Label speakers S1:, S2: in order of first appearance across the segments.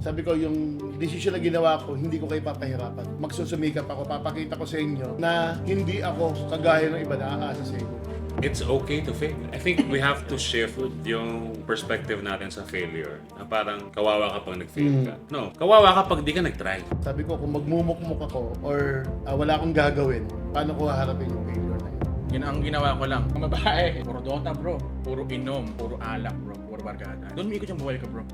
S1: Sabi ko, yung desisyon na ginawa ko, hindi ko kayo papahirapan. Magsusumikap ako, papakita ko sa inyo na hindi ako kagaya ng iba na aasa sa inyo.
S2: It's okay to fail. I think we have to shift yung perspective natin sa failure. Na parang kawawa ka pag nag-fail ka. No, kawawa ka pag di ka nag-try.
S1: Sabi ko, kung magmumukmuk ako or ah, wala akong gagawin, paano ko haharapin yung failure na yun?
S3: Yun ang ginawa ko lang. Ang babae, puro Dota bro. Puro inom, puro alak bro. Puro barkada. Doon mo ikot yung buhay ko bro.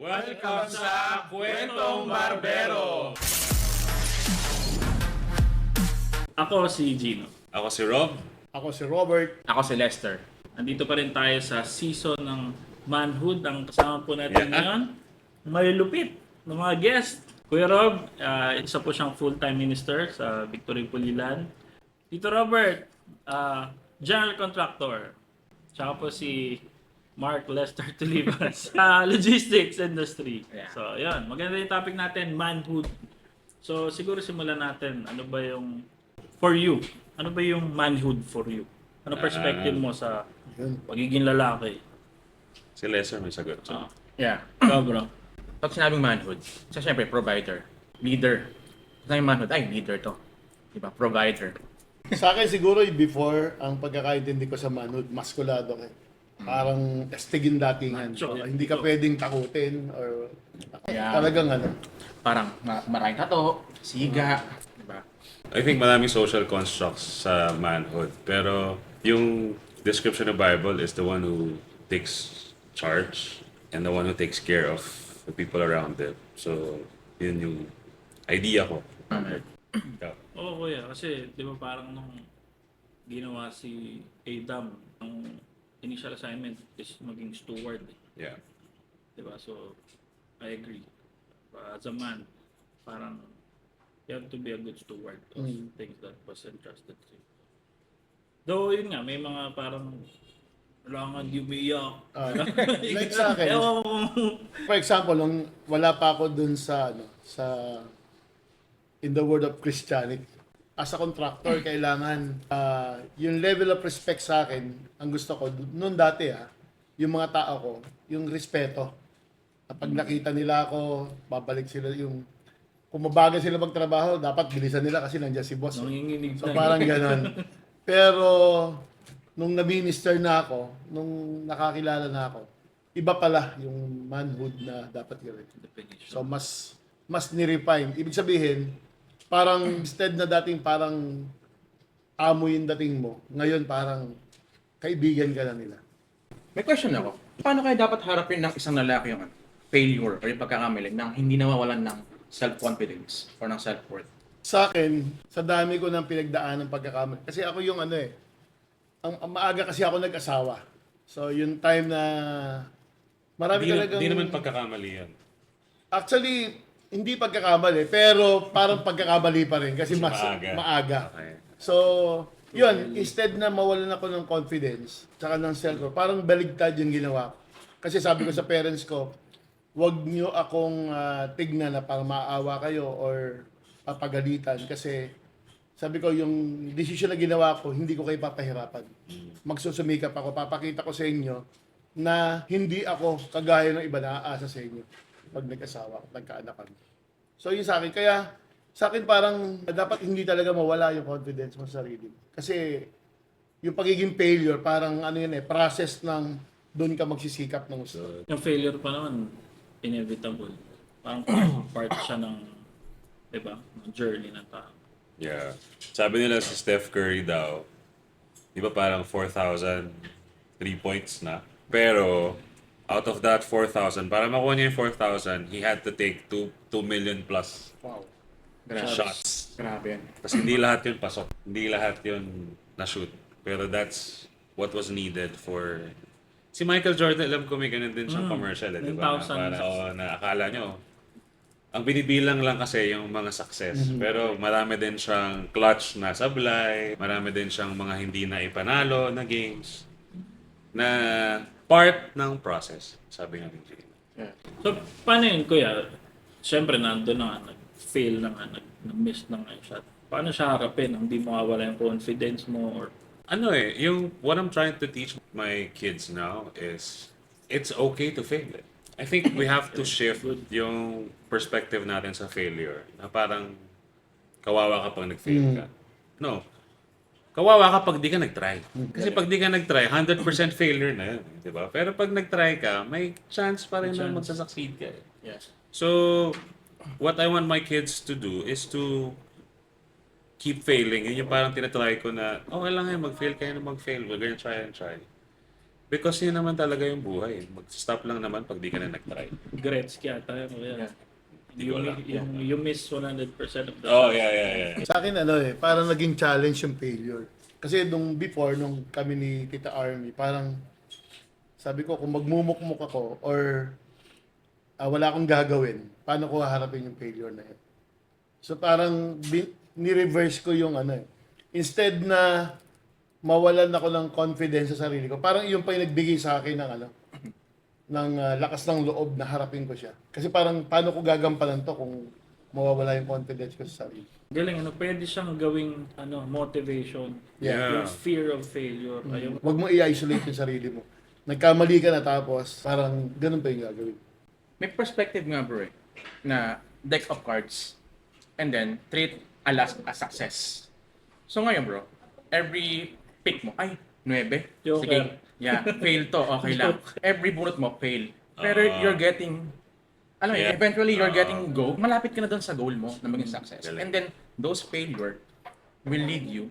S2: Welcome sa Kwentong Barbero!
S4: Ako si Gino.
S2: Ako si Rob.
S1: Ako si Robert.
S3: Ako si Lester.
S4: Nandito pa rin tayo sa season ng manhood. Ang kasama po natin
S2: Yeah.
S4: ngayon, may lupit ng mga guest. Kuya Rob, ah, isa po siyang full-time minister sa Victory Pulilan. Tito Robert, ah, general contractor. Tsaka po si Mark Lester Tulibas sa logistics industry.
S3: Yeah.
S4: So, yun. Maganda yung topic natin, manhood. So, siguro simulan natin. Ano ba yung for you? Ano ba yung manhood for you? Ano perspective mo sa pagiging lalaki?
S2: Si Lester may sagot.
S4: Ah,
S3: Yeah.
S4: ikaw bro.
S3: Pag sinabing manhood, isa syempre provider, leader. Pag sinabing manhood, ay leader to. Diba? Provider.
S1: Sa akin siguro, yung before, ang pagkakaintindi ko sa manhood, maskulado ka. Parang estigin datingan.
S4: Macho.
S1: So, hindi ka pwedeng takutin or
S3: Yeah.
S1: talagang ano.
S3: Parang ma- maraming tato, siga. Diba?
S2: I think maraming social constructs sa manhood. Pero yung description ng Bible is the one who takes charge and the one who takes care of the people around them. So, yun yung idea ko. Ikaw.
S4: Oo kuya, kasi di ba parang nung ginawa si Adam, ang initial assignment is maging steward. eh.
S2: Yeah.
S4: Di ba? So, I agree. Uh, as a man, parang you have to be a good steward of
S1: Mm.
S4: things that was entrusted to you. Though, yun nga, may mga parang kailangan umiyak.
S1: Ah, like sa akin.
S4: Ewan
S1: For example, nung wala pa ako dun sa, ano, sa, in the world of Christianity, as a contractor, kailangan, ah, yung level of respect sa akin, ang gusto ko, noon dati ah, yung mga tao ko, yung respeto. Kapag nakita nila ako, babalik sila yung, kung mabagal sila magtrabaho, dapat bilisan nila kasi nandiyan si boss.
S4: nanginginig
S1: So parang ganun. Pero nung na-minister na ako, nung nakakilala na ako, iba pala yung manhood na dapat gawin. So mas mas ni-refine. Ibig sabihin, parang instead na dating parang amo yung dating mo, ngayon parang kaibigan ka na nila.
S3: May question ako. Paano kaya dapat harapin ng isang lalaki yung ano, failure or yung pagkakamali nang hindi nawawalan ng self-confidence or ng self-worth?
S1: Sa akin, sa dami ko ng pinagdaan ng pagkakamali. Kasi ako yung ano eh, ang, ang maaga kasi ako nag-asawa. So yung time na marami
S2: Di,
S1: talagang...
S2: di naman pagkakamali yan.
S1: Actually, hindi pagkakamali, pero parang pagkakamali pa rin kasi mas
S2: maaga.
S1: maaga.
S2: Okay.
S1: So, yun, instead na mawalan ako ng confidence, tsaka ng self parang baligtad yung ginawa ko. Kasi sabi ko sa parents ko, wag nyo akong ah, tignan na parang maawa kayo or papagalitan kasi sabi ko yung desisyon na ginawa ko, hindi ko kayo papahirapan. Magsusumikap ako, papakita ko sa inyo na hindi ako kagaya ng iba na aasa sa inyo pag nag-asawa, nagkaanak kami. So yun sa akin. Kaya sa akin parang dapat hindi talaga mawala yung confidence mo sa sarili. Kasi yung pagiging failure, parang ano yun eh, process ng doon ka magsisikap ng gusto.
S4: Yung failure pa naman, inevitable. Parang part siya ng, di ba, ng journey ng tao.
S2: Yeah. Sabi nila si Steph Curry daw, di ba parang 4,000 three points na. Pero, out of that 4,000, para makuha niya yung 4,000, he had to take 2, 2 million plus
S3: Wow. Grabe.
S2: shots.
S3: Grabe yan.
S2: Tapos hindi lahat yun pasok. Hindi lahat yun na-shoot. Pero that's what was needed for... Si Michael Jordan, alam ko may ganun din siyang
S4: Mm,
S2: commercial, eh, di ba? Na,
S4: 10,000.
S2: para, oo, na akala nyo, ang binibilang lang kasi yung mga success. Pero marami din siyang clutch na sablay, marami din siyang mga hindi na ipanalo na games na part ng process, sabi nga ni Jay.
S3: Yeah.
S4: So, paano yun, kuya? Siyempre, nandun na nga, nag-fail na nga, nag- nag-miss na nga yung shot. Paano siya harapin? Ang di mawawala yung confidence mo or
S2: Ano eh, yung what I'm trying to teach my kids now is it's okay to fail. I think we have to shift yung perspective natin sa failure. Na parang kawawa ka pag nag-fail ka. No. Kawawa ka pag di ka nag-try. Kasi pag di ka nag-try, 100% failure na yun. Di ba? Pero pag nag-try ka, may chance pa rin na magsasucceed ka. eh.
S3: Yes.
S2: So, what I want my kids to do is to keep failing. Yun yung parang tinatry ko na, okay lang yan, mag-fail kayo na mag-fail. We're gonna try and try. Because yun naman talaga yung buhay. Mag-stop lang naman pag di ka na nag-try.
S4: Gretzky ata yun. Yeah.
S2: Hindi
S4: You,
S2: ko alam.
S4: yung, you miss 100% of the
S2: Oh, yeah, yeah, yeah.
S1: Sa akin, ano eh, parang naging challenge yung failure. Kasi nung before, nung kami ni Tita Army, parang sabi ko, kung magmumukmuk ako or ah, wala akong gagawin, paano ko haharapin yung failure na yun? So parang bin- ni-reverse ko yung ano eh. Instead na mawalan ako ng confidence sa sarili ko, parang yun pa yung nagbigay sa akin ng ano, ng ah, lakas ng loob na harapin ko siya. Kasi parang paano ko gagampanan to kung mawawala yung confidence ko sa sarili.
S4: Galing, ano, pwede siyang gawing ano, motivation.
S2: Yeah.
S4: Yung fear of failure. Ayaw,
S1: Huwag mo i-isolate yung sarili mo. Nagkamali ka na tapos parang ganun pa yung gagawin.
S3: May perspective nga bro eh, na deck of cards and then treat a last a success. So ngayon bro, every pick mo, ay, 9.
S4: Joker.
S3: Sige, yeah, fail to, okay lang. Every bullet mo, fail. Pero
S2: Ah.
S3: you're getting, alam mo,
S2: Yeah.
S3: eventually you're
S2: Ah.
S3: getting go, malapit ka na doon sa goal mo na maging success.
S2: Galing.
S3: And then, those failure will lead you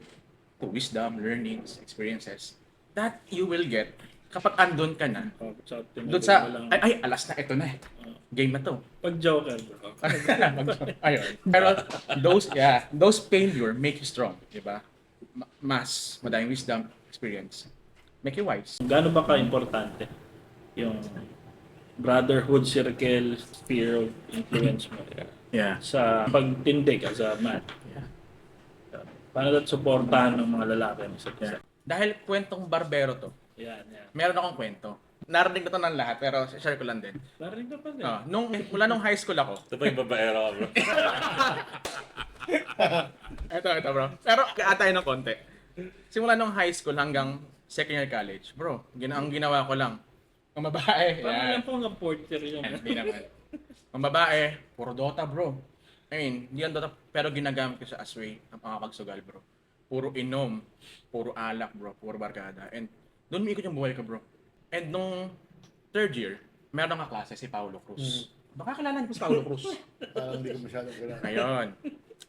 S3: to wisdom, learnings, experiences that you will get kapag andun ka na.
S4: oh, sa
S3: Doon sa,
S4: lang.
S3: ay, ay, alas na, ito na eh. Game na to.
S4: Pag Joker, bro.
S3: Ayun. Pero those yeah, those failure make you strong, 'di ba? Ma- Mas madaming wisdom, experience. Make you wise.
S4: Gaano ba ka-importante yung brotherhood circle, sphere of influence mo
S3: Yeah.
S4: sa pagtindig as a man?
S3: Yeah.
S4: Paano natin supportahan ng mga lalaki mo sa isa?
S3: Dahil kwentong barbero to.
S4: Yan, yan.
S3: Meron akong kwento. Narinig na to ng lahat pero share ko lang din.
S4: Narinig ka pa din.
S3: Ah, nung mula nung high school ako.
S2: Ito pa yung babaero ka, bro.
S3: Ito, ito bro. Pero kaatay ng konti. Simula nung high school hanggang second year college. Bro, gina ang ginawa ko lang. Ang babae.
S4: Parang
S3: yan.
S4: yan po nga porter yung
S3: Hindi naman. Ang babae, puro Dota, bro. I mean, hindi yan Dota, pero ginagamit ko sa asway ang pangapagsugal, bro. Puro inom, puro alak, bro, puro barkada. And doon umiikot yung buhay ko, bro. And nung third year, meron akong klase si Paulo Cruz. Baka kilala niyo si Paulo Cruz.
S1: Parang hindi ko masyadong kailangan.
S3: Ayun.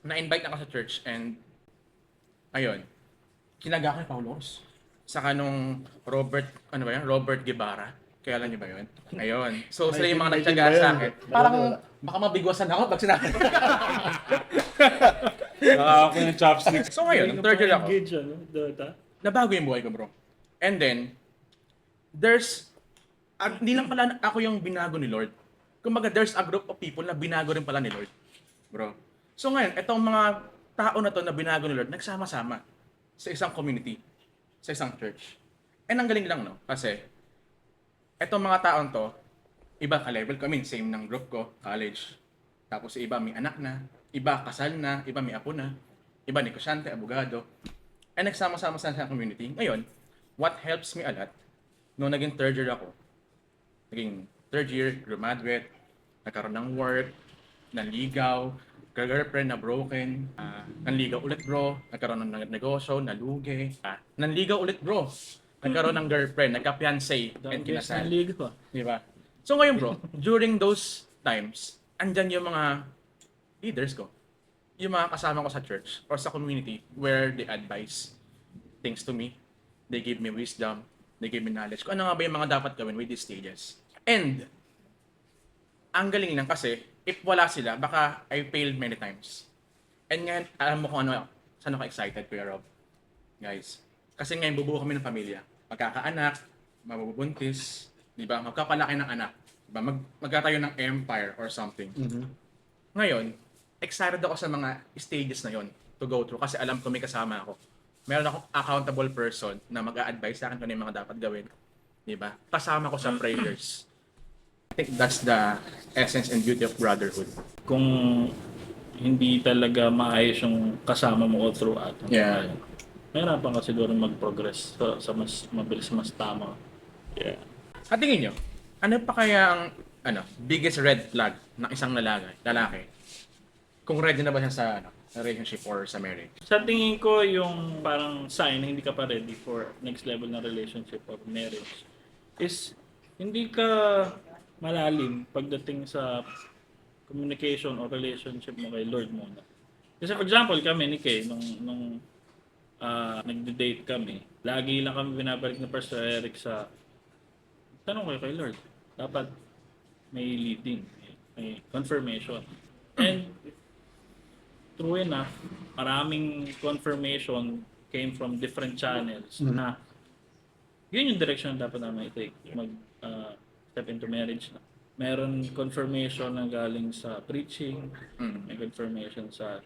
S3: Na-invite ako sa church and ayun. Kinaga ko ni Paulo Cruz. Saka nung Robert, ano ba yan? Robert Guevara. Kaya niyo ba yun? Ayun. So sila yung mga nagtyaga sa
S1: yun?
S3: akin. Parang baka mabigwasan ako pag sinabi.
S2: Nakaka yung chopsticks.
S3: so ngayon, third year ako.
S4: Engage, ano? Dota.
S3: Nabago yung buhay ko, bro. And then, there's, ah, hindi lang pala ako yung binago ni Lord. Kumbaga, there's a group of people na binago rin pala ni Lord. Bro. So ngayon, itong mga tao na to na binago ni Lord, nagsama-sama sa isang community, sa isang church. And ang galing lang, no? Kasi, etong mga taon to, iba ka-level ko. I mean, same ng group ko, college. Tapos iba may anak na, iba kasal na, iba may apo na, iba negosyante, abogado. And nagsama-sama sa isang community. Ngayon, what helps me a lot, nung naging third year ako, naging third year, graduate, nagkaroon ng work, nanligaw, girlfriend na broken, ah, nanligaw ulit bro, nagkaroon ng negosyo, nalugi, ah, nanligaw ulit bro, nagkaroon ng girlfriend, nagka-fiancé, and kinasal.
S4: ng liga pa.
S3: Di ba? So ngayon bro, during those times, andyan yung mga leaders ko. Yung mga kasama ko sa church or sa community where they advise things to me. They give me wisdom. They give me knowledge. Kung ano nga ba yung mga dapat gawin with these stages. And, ang galing lang kasi, if wala sila, baka I failed many times. And ngayon, alam mo kung ano, saan ako excited, Kuya Rob. Guys, kasi ngayon bubuo kami ng pamilya. Magkakaanak, mabubuntis, di ba? Magkapalaki ng anak. Di ba? Mag, magkatayo ng empire or something. Ngayon, excited ako sa mga stages na yon to go through kasi alam ko may kasama ako. Meron akong accountable person na mag-a-advise sa akin kung ano yung mga dapat gawin. Di ba? Kasama ko sa prayers. I think that's the essence and beauty of brotherhood.
S4: Kung hindi talaga maayos yung kasama mo all throughout.
S3: Yeah.
S4: Mahirapan ka siguro mag-progress sa, sa mas mabilis, mas tama.
S2: Yeah.
S3: At tingin nyo, ano pa kaya ang ano, biggest red flag ng isang lalaki, lalaki? Kung ready na ba siya sa ano, relationship or sa marriage?
S4: Sa tingin ko, yung parang sign na hindi ka pa ready for next level na relationship or marriage is hindi ka malalim pagdating sa communication or relationship mo kay Lord muna. Kasi for example, kami ni Kay, nung, nung ah, nagde-date kami, lagi lang kami binabalik na Pastor Eric sa tanong kayo kay Lord. Dapat may leading, may, confirmation. And true enough, maraming confirmation came from different channels na yun yung direction na dapat namin i-take. Mag uh, step into marriage na. Meron confirmation na galing sa preaching, may confirmation sa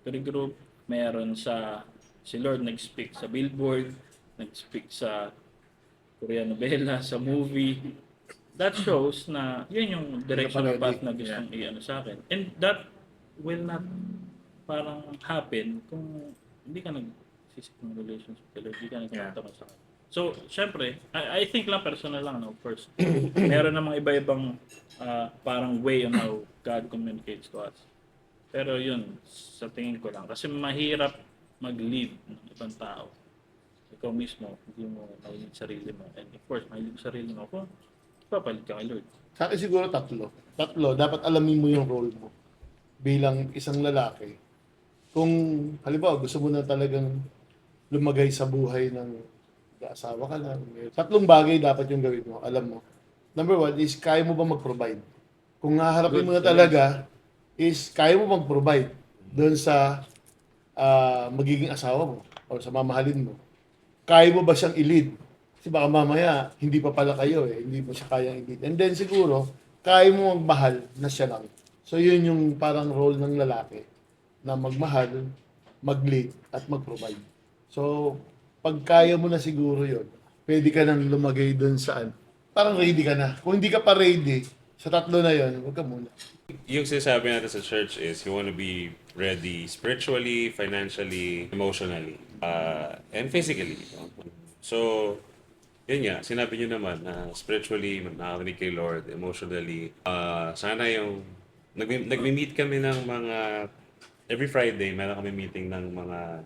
S4: prayer group, meron sa si Lord nag-speak sa billboard, nag-speak sa Korean novela, sa movie. That shows na yun yung direction
S1: pa
S4: path na gustong i-ano sa akin. And that will not parang happen kung hindi ka nagsisik ng relationship hindi ka nagtatamad sa kanya. So, syempre, I, I think lang personal lang, no, of course. Meron namang iba-ibang ah, parang way on how God communicates to us. Pero yun, sa tingin ko lang. Kasi mahirap mag-lead ng ibang tao. Ikaw mismo, hindi mo mahilig sarili mo. And of course, mahilig sarili mo. Kung papalit ka kay Lord.
S1: Sa akin siguro tatlo. Tatlo, dapat alamin mo yung role mo bilang isang lalaki. Kung halimbawa gusto mo na talagang lumagay sa buhay ng asawa ka lang. Tatlong bagay dapat yung gawin mo. Alam mo. Number one is, kaya mo ba mag-provide? Kung haharapin mo na talaga, is kaya mo mag-provide doon sa ah, magiging asawa mo o sa mamahalin mo. Kaya mo ba siyang i-lead? Kasi baka mamaya, hindi pa pala kayo eh. Hindi mo siya kayang i-lead. And then siguro, kaya mo magmahal na siya lang. So yun yung parang role ng lalaki na magmahal, mag-lead, at mag-provide. So, pag kaya mo na siguro yun, pwede ka nang lumagay doon saan. Parang ready ka na. Kung hindi ka pa ready, sa tatlo na yun, huwag ka muna.
S2: Yung sinasabi natin sa church is you want to be ready spiritually, financially, emotionally, uh, and physically. So, yun nga, sinabi nyo naman na spiritually, nakakarinig kay Lord, emotionally, uh, sana yung, nag- nagmi-meet kami ng mga, every Friday, meron kami meeting ng mga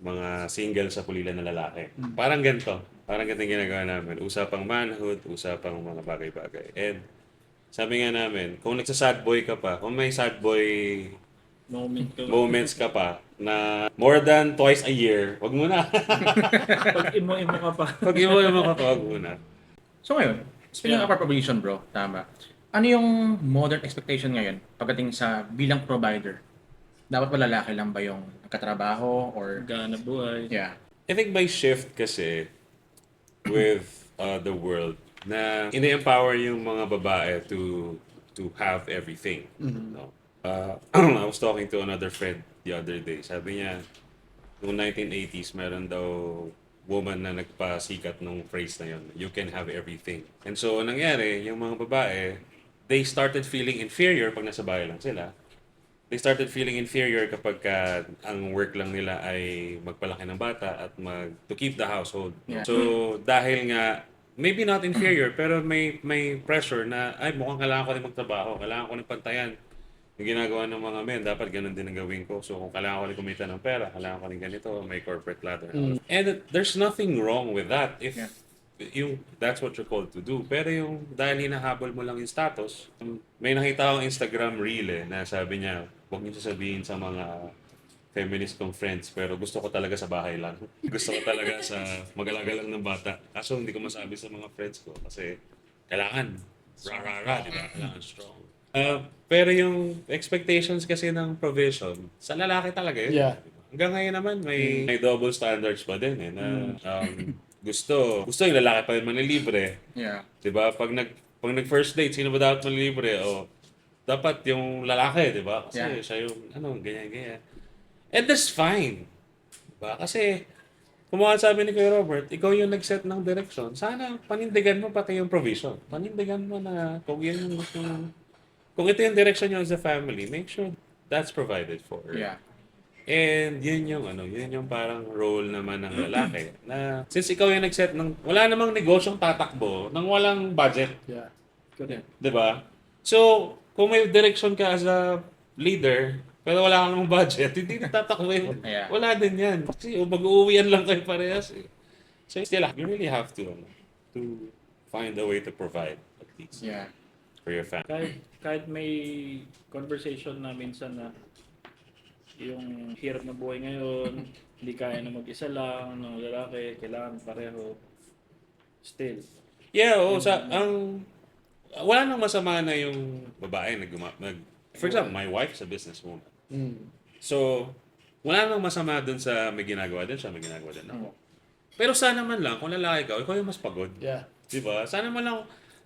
S2: mga single sa kulilan na lalaki. Parang ganito. Parang ganito yung ginagawa namin. Usapang manhood, usapang mga bagay-bagay. And sabi nga namin, kung nagsa-sad boy ka pa, kung may sad boy
S4: Moment ko.
S2: moments ka pa na more than twice a year, wag mo na.
S4: Pag imo-imo ka pa.
S2: Pag mo naman ka, wag mo na.
S3: So ngayon, speaking
S4: Yeah.
S3: of appropriation bro, tama. Ano yung modern expectation ngayon pagdating sa bilang provider? Dapat ba lalaki lang ba yung nagkatrabaho or
S4: Gana buhay.
S3: yeah.
S2: I think by shift kasi with uh, the world na ini-empower yung mga babae to to have everything. No? Uh, I was talking to another friend the other day. Sabi niya, noong 1980s, meron daw woman na nagpasikat nung phrase na yun. You can have everything. And so, anong nangyari, yung mga babae, they started feeling inferior pag nasa bahay lang sila. They started feeling inferior kapag ka ang work lang nila ay magpalaki ng bata at mag to keep the household.
S3: Yeah.
S2: So dahil nga maybe not inferior pero may may pressure na ay mukhang kailangan ko rin magtrabaho, kailangan ko rin pantayan yung ginagawa ng mga men, dapat ganun din ang gawin ko. So kung kailangan ko rin kumita ng pera, kailangan ko rin ganito, may corporate ladder. And there's nothing wrong with that if
S3: Yeah.
S2: yung that's what you're called to do. Pero yung dahil hinahabol mo lang yung status, may nakita akong Instagram reel eh, na sabi niya, huwag niyo sasabihin sa mga feminist kong friends, pero gusto ko talaga sa bahay lang. gusto ko talaga sa magalaga lang ng bata. Kaso hindi ko masabi sa mga friends ko kasi kailangan rah-rah-rah, di ba? Kailangan strong. Uh, pero yung expectations kasi ng provision, sa lalaki talaga yun.
S1: Yeah.
S2: Hanggang ngayon naman, may, may double standards pa din eh, na um, gusto, gusto yung lalaki pa rin manilibre.
S3: Yeah.
S2: Diba? Pag nag, pag nag first date, sino ba dapat manilibre? O, dapat yung lalaki, di ba? Kasi
S3: Yeah.
S2: siya yung, ano, ganyan, ganyan. And that's fine. Diba? Kasi, mga sabi ni Kuya Robert, ikaw yung nag-set ng direction, sana panindigan mo pati yung provision. Panindigan mo na kung yan yung gusto mo. Kung ito yung direction nyo as a family, make sure that's provided for.
S3: Yeah.
S2: And yun yung ano, yun yung parang role naman ng lalaki na since ikaw yung nag-set ng wala namang negosyong tatakbo nang walang budget.
S1: Yeah.
S4: Correct.
S2: 'Di ba? So, kung may direction ka as a leader, pero wala kang budget, hindi na tatakbo
S3: Yeah.
S2: Wala din yan. Kasi mag-uuwian lang kayo parehas. Eh. So, still, you really have to, ano, to find a way to provide at least
S3: Yeah.
S2: for your family.
S4: Kahit, kahit may conversation na minsan na yung hirap na buhay ngayon, hindi kaya na mag-isa lang ng lalaki, kailangan pareho. Still.
S2: Yeah, oo. Sa, ang, wala nang masama na yung babae nag, nag For example, my wife is a businesswoman.
S1: Mm.
S2: So, wala nang masama dun sa may ginagawa din siya, may ginagawa din ako. Pero sana man lang, kung lalaki ka, ikaw yung mas pagod.
S1: Yeah.
S2: Di ba? Sana man lang,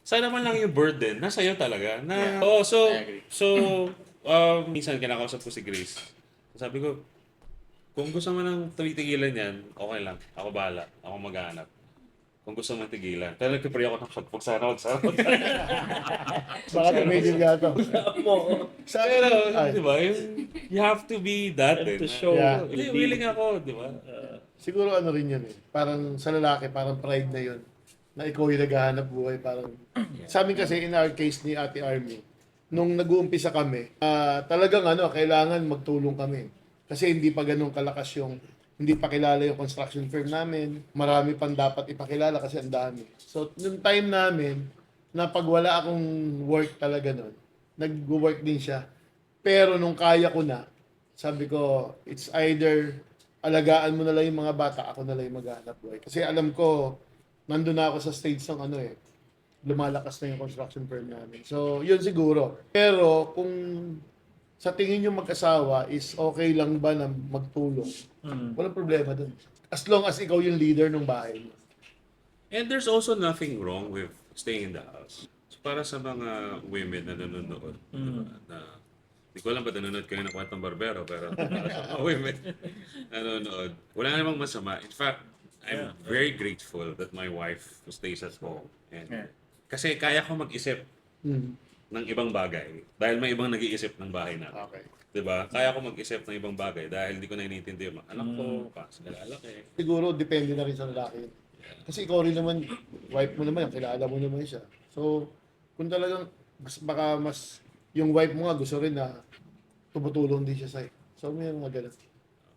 S2: sana man lang yung burden nasa iyo talaga. Na, oh, so, so, um, minsan kinakausap ko si Grace. Sabi ko, kung gusto mo nang tumitigilan yan, okay lang. Ako bahala. Ako maghahanap. Kung gusto mo tigilan. Pero nagpipray ako ng pag sana, wag sana.
S1: Baka tumigil ka to. Sa
S2: Pero,
S1: Ay.
S2: di ba? Yung, you have to be that
S4: And
S2: din.
S4: to show
S1: Yeah.
S2: Hindi, willing ako, di ba?
S1: Siguro ano rin yun eh. Parang sa lalaki, parang pride na yun. Na ikaw yung naghahanap buhay. Parang, sa amin kasi, in our case ni Ate Army, nung nag-uumpisa kami, ah, talagang ano, kailangan magtulong kami. Kasi hindi pa ganun kalakas yung, hindi pa kilala yung construction firm namin. Marami pang dapat ipakilala kasi ang dami. So, nung time namin, na pag wala akong work talaga nun, nag-work din siya. Pero nung kaya ko na, sabi ko, it's either alagaan mo na lang yung mga bata, ako na lang yung maghanap buhay. Kasi alam ko, nandun na ako sa stage ng ano eh, lumalakas na yung construction firm namin. So, yun siguro. Pero kung sa tingin yung mag-asawa is okay lang ba na magtulong,
S4: Mm.
S1: walang problema dun. As long as ikaw yung leader ng bahay mo.
S2: And there's also nothing wrong with staying in the house. So para sa mga women na nanonood,
S4: Mm.
S2: na hindi ko alam ba nanonood kayo ng kwentong barbero, pero para sa mga women nanonood, wala namang masama. In fact, I'm very grateful that my wife stays at home. And,
S3: Yeah.
S2: Kasi kaya ko mag-isip
S1: Hmm.
S2: Ng ibang bagay dahil may ibang nag-iisip ng bahay namin.
S1: Okay.
S2: 'Di ba? Kaya ko mag-isip ng ibang bagay dahil hindi ko na iniintindi yung mga anak ko, pa sila lalaki.
S1: Siguro depende na rin sa lalaki. Kasi ikaw rin naman, wife mo naman, kilala mo naman siya. So, kung talagang mas, baka mas yung wife mo nga gusto rin na tumutulong din siya sa'yo. So, may mga ganun.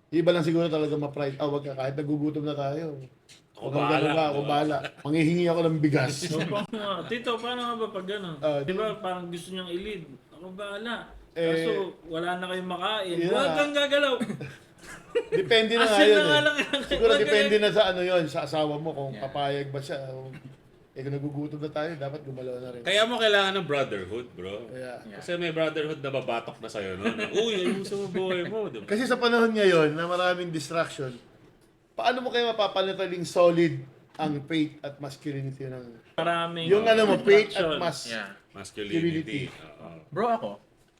S1: Iba lang siguro talaga ma-pride. Ah, wag ka, kahit nagugutom na tayo.
S2: Ako bahala.
S1: ako bahala. Manghihingi ako ng bigas.
S4: So, paano? Tito, paano nga ba pag gano'n?
S1: Ah,
S4: di ba parang gusto niyang i-lead? Ako bahala.
S1: Eh,
S4: Kaso wala na kayong makain.
S1: yeah.
S4: Huwag kang gagalaw.
S1: depende na nga
S4: Asin
S1: yun
S4: na nga
S1: eh.
S4: lang yan.
S1: Siguro
S4: Huwag
S1: depende na sa ano yon sa asawa mo kung
S3: Yeah.
S1: papayag ba siya. Eh kung nagugutom na tayo, dapat gumalaw na rin.
S2: Kaya mo kailangan ng brotherhood, bro.
S1: Kaya,
S3: Yeah.
S2: Kasi may brotherhood na babatok na sa'yo, no? Na, Uy, ayusin mo buhay mo, di ba?
S1: Kasi sa panahon ngayon na maraming distraction, paano mo kayo mapapanatiling solid ang faith at masculinity ng
S4: Maraming
S1: yung ano mo faith at mas
S3: Yeah.
S2: Masculinity. Oo.
S3: Bro, ako,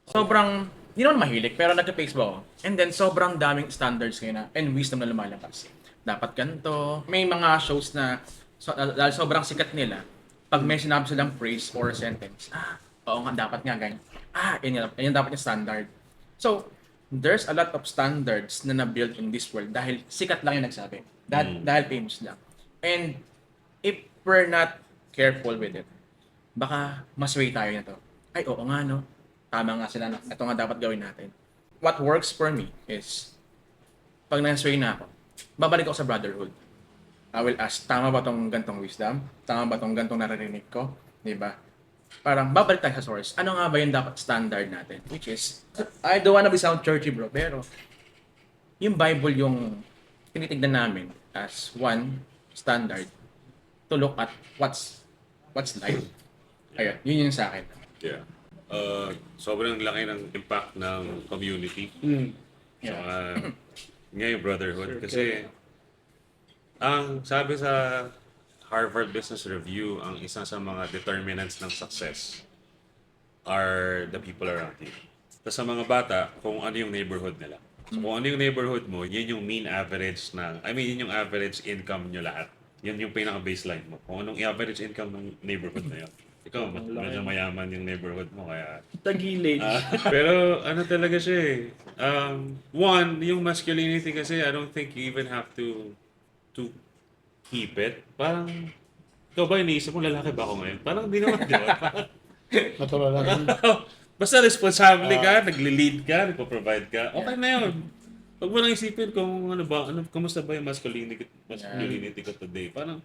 S3: sobrang, hindi naman mahilig, pero nagka-Facebook ako. And then, sobrang daming standards ngayon na, and wisdom na lumalabas. Dapat ganito. May mga shows na, so, dahil sobrang sikat nila, pag may sinabi silang phrase or sentence, ah, oo nga, dapat nga ganyan. Ah, yun, yun, yun dapat yung standard. So, there's a lot of standards na na-build in this world dahil sikat lang yung nagsabi. Dahil, dahil famous lang. And if we're not careful with it, baka masway tayo na to. Ay, oo nga, no? Tama nga sila, no? Ito nga dapat gawin natin. What works for me is, pag nasway na ako, babalik ako sa brotherhood. I will ask, tama ba tong gantong wisdom? Tama ba tong gantong naririnig ko? Di ba? Parang babalik tayo sa source. Ano nga ba yung dapat standard natin? Which is, I don't wanna be sound churchy bro, pero yung Bible yung tinitignan namin as one standard to look at what's what's life. Ayun, yun yung sa akin.
S2: Yeah. Uh, sobrang laki ng impact ng community.
S1: mm,
S2: Sa mga, ngayon brotherhood. Kasi, ang sabi sa Harvard Business Review, ang isa sa mga determinants ng success are the people around you. Tapos sa mga bata, kung ano yung neighborhood nila. So kung ano yung neighborhood mo, yun yung mean average ng, I mean, yun yung average income nyo lahat. Yun yung pinaka-baseline mo. Kung anong average income ng neighborhood na yun. Ikaw, medyo mayaman yung neighborhood mo, kaya
S4: Tagilid.
S2: Ah, pero ano talaga siya eh. Um, one, yung masculinity kasi I don't think you even have to to keep it. Parang, ikaw ba iniisip mo lalaki ba ako ngayon? Parang di naman, di ba?
S1: Natural lang.
S2: Basta responsable ka, nagli-lead ka, nagpo-provide ka, okay na yun. Huwag mo nang isipin kung ano ba, ano, kumusta ba yung masculinity, masculinity ko today. Parang,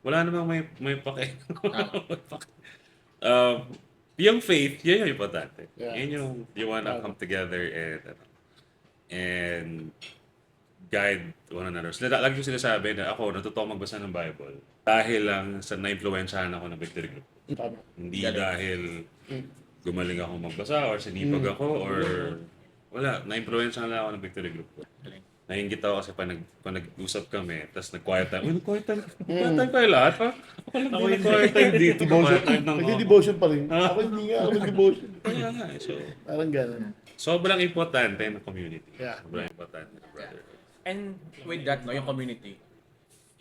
S2: wala namang may, may pake. May pake. um, yung faith, yun yung importante.
S1: Yeah.
S2: Yun yung, you wanna come together and, ano, and guide one another. So, lagi ko sinasabi na ako, natuto magbasa ng Bible dahil lang sa na-influensyahan ako ng Victory Group.
S1: Tama.
S2: Hindi dahil gumaling ako magbasa or sinipag ako or wala, na-influensya lang ako ng Victory Group. Nainggit ako kasi pa, nag, pa nag-usap kami, tapos nag-quiet time. Uy, nag-quiet time. Quiet time kayo lahat, ha? Ako lang din nag-quiet time dito. Quiet time ng
S1: Nagdi-devotion pa rin. Ako hindi nga ako nag-devotion.
S2: Kaya nga, eh. so,
S1: Parang gano'n.
S2: sobrang importante ng community.
S1: Yeah.
S2: Sobrang importante ng brotherhood.
S3: And with that, no, yung community,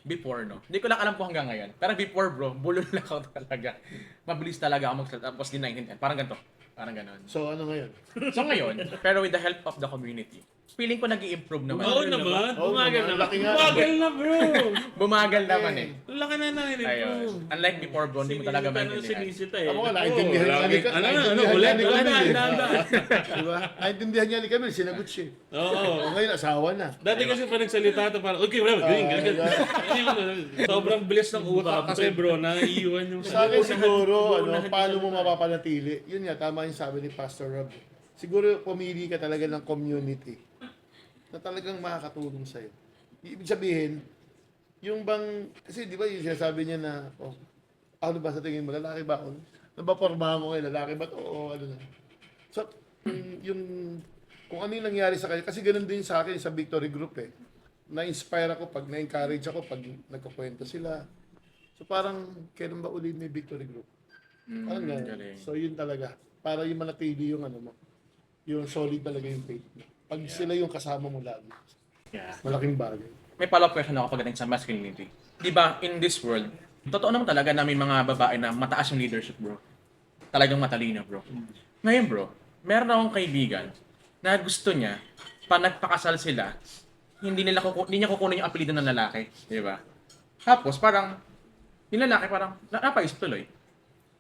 S3: before, no, hindi ko lang alam kung hanggang ngayon. Pero before, bro, bulol lang ako talaga. Mabilis talaga ako magsalita. Tapos di naintindihan. Parang ganito. Parang ganon.
S1: So ano ngayon?
S3: So ngayon, pero with the help of the community, feeling ko nag improve naman.
S2: Oo naman.
S1: Oo
S4: Bumagal
S1: naman,
S4: na.
S1: laki nga.
S2: Bagal na, bro.
S3: Bumagal naman eh.
S2: Laki na na
S3: Ayun. Unlike before, bro, hindi mo talaga maintindihan.
S4: Sinisita eh.
S1: Ako nga, naintindihan nga ni
S2: ano, ano,
S1: naintindihan
S2: ulit,
S1: nga ni
S2: ulit,
S1: Camille, eh.
S2: handa,
S1: Diba? Naintindihan niya ni Camille, sinagot siya. eh.
S2: Oo.
S1: O ngayon, asawa na.
S2: Dati kasi pa nagsalita ito parang, okay, wala, ganyan, ganyan, ganyan. Ano ano, Sobrang bilis ng utak kasi bro, naiiwan yung
S1: Sa akin siguro, ano, paano mo mapapanatili? Yun nga, tama yung sabi ni Pastor Rob. Siguro pumili ka talaga ng community na talagang makakatulong sa'yo. Ibig sabihin, yung bang, kasi di ba yung sinasabi niya na, oh, ano ba sa tingin mo, lalaki ba ako? Nabapormahan mo kayo, lalaki ba to? O ano na? So, yung, kung ano yung nangyari sa kanya, kasi ganun din sa akin sa Victory Group eh. Na-inspire ako pag na-encourage ako pag nagkukwento sila. So parang, kailan ba uli may Victory Group? Ganun.
S3: galing.
S1: So yun talaga. Para yung manatili yung ano mo. Yung solid talaga yung faith mo. Pag sila yung kasama mo lagi.
S4: Yeah.
S1: Malaking bagay.
S3: May follow-up question ako pagdating sa masculinity. Di ba, in this world, totoo naman talaga na may mga babae na mataas yung leadership, bro. Talagang matalino, bro. Ngayon, bro, meron akong kaibigan na gusto niya, pa nagpakasal sila, hindi nila kuku- hindi niya kukunin yung apelido ng lalaki, di ba? Tapos parang yung lalaki parang na- napais tuloy.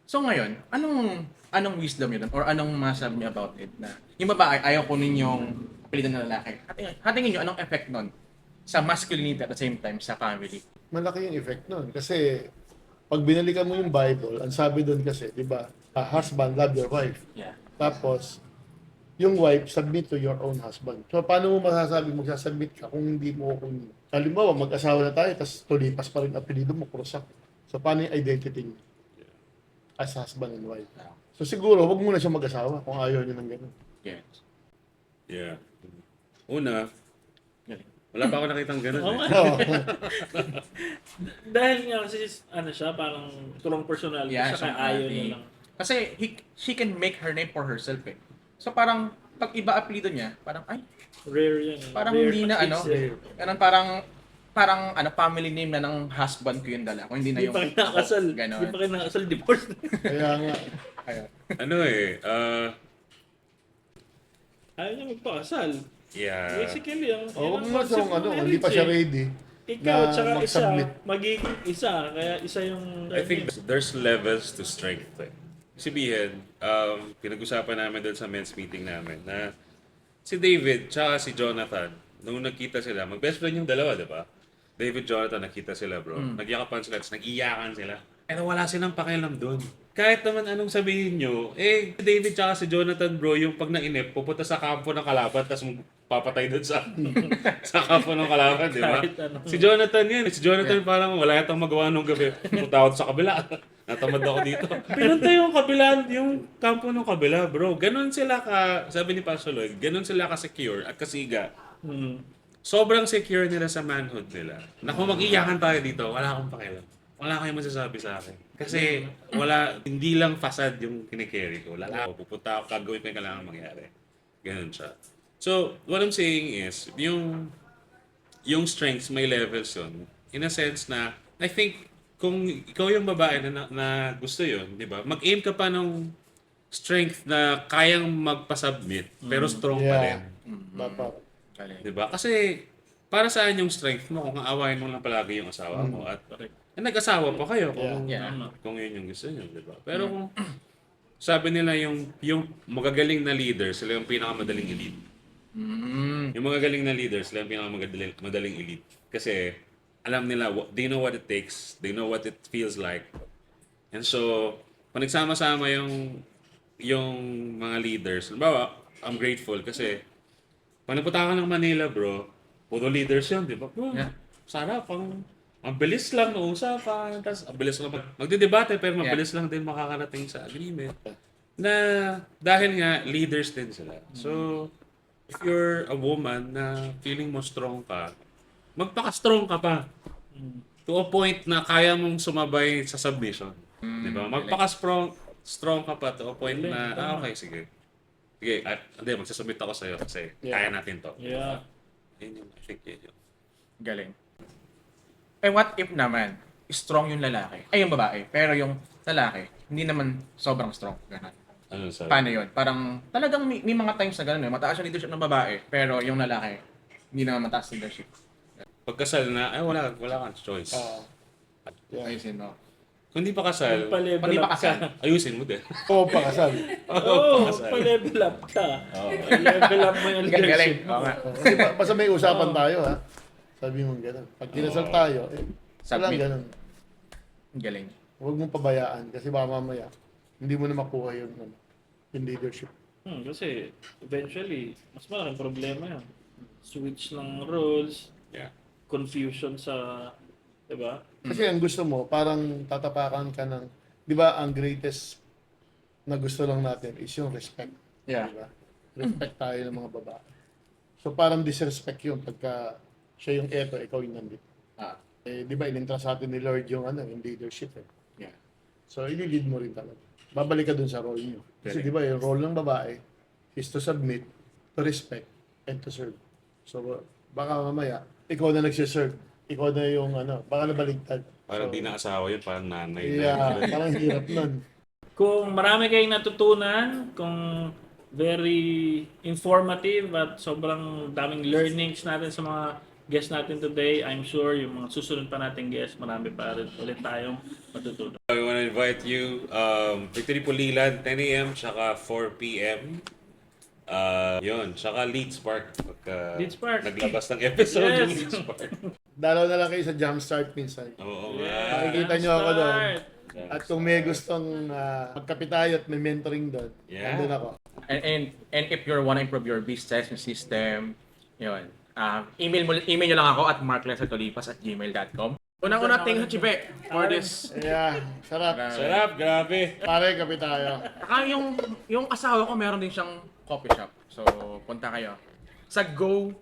S3: So ngayon, anong anong wisdom niyo doon or anong masabi niyo about it na yung babae ayaw kunin yung apelido ng lalaki. Hatingin, hatingin niyo anong effect nun sa masculinity at the same time sa family.
S1: Malaki yung effect nun. Kasi pag binalikan mo yung Bible, ang sabi doon kasi, di ba, ah, husband, love your wife.
S3: Yeah.
S1: Tapos, yung wife, submit to your own husband. So, paano mo masasabi magsasubmit ka kung hindi mo, kung, halimbawa, mag-asawa na tayo, tapos tulipas pa rin apelido mo, krusak. So, paano yung identity niyo? As husband and wife. So, siguro, wag muna siya mag-asawa kung ayaw niya ng gano'n.
S3: Yes.
S2: Yeah. Una, wala pa ako nakitang ganun
S4: Oo
S2: eh.
S4: nga. Dahil nga kasi ano siya, parang strong personality
S3: Yeah,
S4: siya, kaya ayaw
S3: eh,
S4: niya lang.
S3: Kasi he, she can make her name for herself eh. So parang pag iba apelido niya, parang ay,
S4: Rare yan. eh.
S3: parang
S4: Rare
S3: hindi na ano,
S4: case, eh.
S3: ganun parang parang ano family name na ng husband ko yung dala ko, hindi na
S4: Hindi
S3: yung
S4: pa kayo nakasal.
S3: Ganon.
S4: Hindi pa kayo nakasal, divorce.
S1: Kaya nga,
S3: Ayun.
S2: Ano eh, uh,
S4: ayaw niya magpakasal.
S2: yeah.
S4: Basically, yung,
S1: oh, wag
S4: yung
S1: mo
S4: concept ng
S1: ano,
S4: marriage
S1: hindi pa siya
S4: eh.
S1: ready.
S4: Ikaw,
S1: na
S4: tsaka isa,
S1: mag-submit.
S4: magiging isa. Kaya isa yung...
S2: I think there's levels to strength eh. Sabihin, um, pinag-usapan namin doon sa men's meeting namin na si David tsaka si Jonathan, nung nagkita sila, mag-best friend yung dalawa, di ba? David, Jonathan, nakita sila bro. Nagyakapan sila, tapos nag-iyakan sila. Pero wala silang pakialam doon. Kahit naman anong sabihin nyo, eh, si David tsaka si Jonathan bro, yung pag nainip, pupunta sa kampo ng kalaban, tapos papatay doon sa sa kampo ng kalaban, di ba? Si Jonathan yan. Si Jonathan parang wala yatang magawa nung gabi. Ako sa kabila. Natamad ako dito. Pinunta yung kabila, yung kampo ng kabila, bro. Ganon sila ka, sabi ni Pastor Lloyd, ganon sila ka-secure at kasiga.
S4: Hmm.
S2: Sobrang secure nila sa manhood nila. Na kung mag-iyakan tayo dito, wala akong pakialam. Wala kayong masasabi sa akin. Kasi wala, hindi lang fasad yung kinikerry ko. Wala ako, pupunta ako, gagawin ko yung kailangan mangyari. Ganon siya. So, what I'm saying is, yung yung strengths may levels yun. In a sense na, I think, kung ikaw yung babae na, na, na gusto yun, di ba? Mag-aim ka pa ng strength na kayang magpa-submit, pero strong pa rin.
S1: Yeah.
S3: Galing.
S2: Di ba? Kasi, para saan yung strength mo kung aawain mo lang palagi yung asawa mo at eh, nag-asawa pa kayo kung,
S3: Yeah.
S2: Kung yun yung gusto nyo, di ba? Pero kung sabi nila yung yung magagaling na leader, sila yung pinakamadaling elite.
S3: Mm.
S2: Yung magagaling na leader, sila yung pinakamadaling madaling elite. Kasi alam nila, wha- they know what it takes, they know what it feels like. And so, pag nagsama-sama yung yung mga leaders, halimbawa, I'm grateful kasi pag napunta ka ng Manila, bro, puro leaders yun, di ba? Bro,
S3: Yeah.
S2: Sana pang ang bilis lang ng usapan, tapos ang bilis lang mag, magdidebate, pero
S3: Yeah.
S2: mabilis lang din makakarating sa agreement. Na dahil nga leaders din sila. So, if you're a woman na feeling mo strong ka, magpaka-strong ka pa. To a point na kaya mong sumabay sa submission. Di ba? Magpaka-strong strong ka pa to a point na, ah, okay, sige. Sige, at, hindi, magsasubmit ako sa'yo kasi kaya natin to.
S4: Yeah.
S2: Yun yung, I think yun yung.
S3: Galing. Eh what if naman, strong yung lalaki, ay yung babae, pero yung lalaki, hindi naman sobrang strong. Ganun.
S2: Ano sabi?
S3: Paano yun? Parang talagang may, may mga times na gano'n eh. Mataas yung leadership ng babae, pero yung lalaki, hindi naman mataas leadership.
S2: Pagkasal na, ay wala, wala kang choice.
S1: Oo. Yeah.
S3: Ayusin mo.
S2: Kung di pa kasal,
S4: Pa-level
S3: Pag pa kasal.
S4: ka.
S2: ayusin mo din.
S1: Oo, pakasal.
S4: Oo, pa-level up ka. Pa-level up mo yung
S3: Galing, galing.
S4: leadership
S3: Oo
S4: mo.
S3: nga.
S1: Kasi pa, basta may usapan tayo, ha? Sabi mo gano'n. Pag kinasal tayo, eh,
S3: Submit.
S1: gano'n.
S3: Galing.
S1: Huwag mong pabayaan kasi baka mamaya, hindi mo na makuha yung, ano, yung leadership.
S4: Hmm, kasi eventually, mas malaking problema yan. Switch ng roles,
S2: Yeah.
S4: confusion sa, di ba?
S1: Kasi ang gusto mo, parang tatapakan ka ng, di ba, ang greatest na gusto lang natin is yung respect.
S3: Yeah.
S1: Di ba? Respect tayo ng mga babae. So parang disrespect yun pagka siya yung eto, ikaw yung nandito.
S3: Ah,
S1: Eh, di ba, inintra sa atin ni Lord yung, ano, yung leadership eh.
S3: yeah.
S1: So, i-lead mo rin talaga. Babalik ka dun sa role niyo. Kasi di ba, yung role ng babae is to submit, to respect, and to serve. So, baka mamaya, ikaw na nagsiserve. Ikaw na yung, ano, baka nabaligtad.
S2: Parang
S1: So,
S2: di na asawa yun, parang nanay.
S1: Yeah, parang hirap nun.
S4: Kung marami kayong natutunan, kung very informative at sobrang daming learnings natin sa mga guests natin today, I'm sure yung mga susunod pa nating guests, marami pa rin ulit tayong matutunan.
S2: We want to invite you, um, Victory Pulilan, 10 a.m. tsaka 4 p.m. Uh, yun, tsaka Leeds Park. Pagka
S4: Leeds Park.
S2: naglabas ng episode
S4: Yes.
S2: yung Leeds Park.
S1: Dalaw na lang kayo sa Jumpstart minsan.
S2: Oo
S4: Yeah.
S1: Makikita nyo ako doon. At kung may gustong uh, magkape tayo at may mentoring doon,
S2: Yeah.
S1: nandun ako.
S3: And, and, and if you want to improve your business, yung system, yun, um, email, mo, email nyo lang ako at marklesatolipas at gmail.com. Unang-una, thank you, Chipe, for this.
S1: Yeah, sarap.
S2: Sarap, grabe.
S1: Pare, kape tayo.
S3: Saka yung, yung asawa ko, meron din siyang coffee shop. So, punta kayo. Sa Go.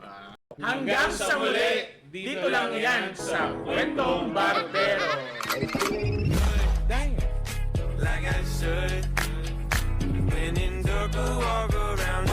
S3: Ah, hanggang sa muli, dito, Dito lang yan sa Kwentong Barbero. Like I should When in circle walk around